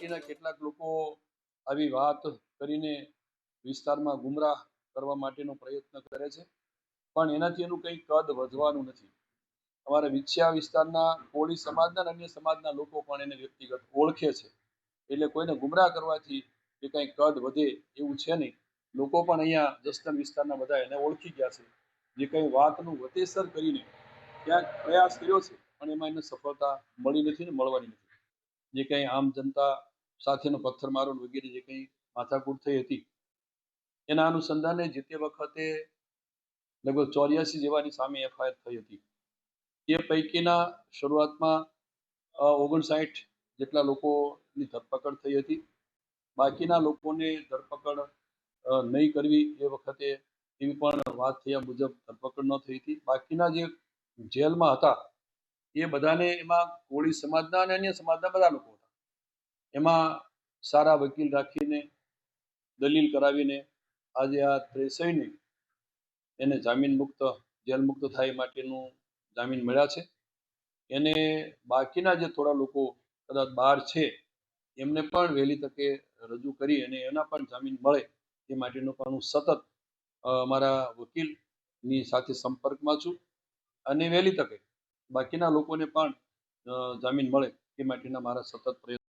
પાર્ટીના કેટલાક લોકો આવી વાત કરીને વિસ્તારમાં ગુમરાહ કરવા માટેનો પ્રયત્ન કરે છે. પણ એનાથી એનું કંઈ કદ વધવાનું નથી. અમારા વિછ્યા વિસ્તારના કોળી સમાજના અને અન્ય સમાજના લોકો પણ એને વ્યક્તિગત ઓળખે છે. એટલે કોઈને ગુમરાહ કરવાથી એ કંઈ કદ વધે એવું છે નહીં. લોકો પણ અહીંયા જસદણ વિસ્તારના બધા એને ઓળખી ગયા છે. જે કંઈ વાતનું વતેસર કરીને ક્યાંક પ્રયાસ કર્યો છે, પણ એમાં એને સફળતા મળી નથી ને મળવાની નથી. જે કંઈ આમ જનતા સાથેનો પથ્થરમારો વગેરે જે કંઈ માથાકૂટ થઈ હતી, એના અનુસંધાને જે તે વખતે લગભગ ચોર્યાસી જેવાની સામે એફઆઈઆર થઈ હતી. એ પૈકીના શરૂઆતમાં ઓગણસાઠ જેટલા લોકોની ધરપકડ થઈ હતી. બાકીના લોકોને ધરપકડ નહીં કરવી એ વખતે એવી પણ વાત થયા મુજબ ધરપકડ ન થઈ હતી. બાકીના જે જેલમાં હતા, એ બધાને એમાં કોળી સમાજના અને અન્ય સમાજના બધા લોકો એમાં સારા વકીલ રાખીને, દલીલ કરાવીને આજે આ ત્રેસઈને એને જામીન મુક્ત, જેલ મુક્ત થાય માટેનું જામીન મળ્યા છે. એને બાકીના જે થોડા લોકો કદાચ બહાર છે, એમને પણ વહેલી તકે રજૂ કરી અને એના પણ જામીન મળે એ માટેનું પણ હું સતત મારા વકીલની સાથે સંપર્કમાં છું અને વહેલી તકે બાકીના લોકોને પણ જામીન મળે એ માટેના મારા સતત પ્રયત્નો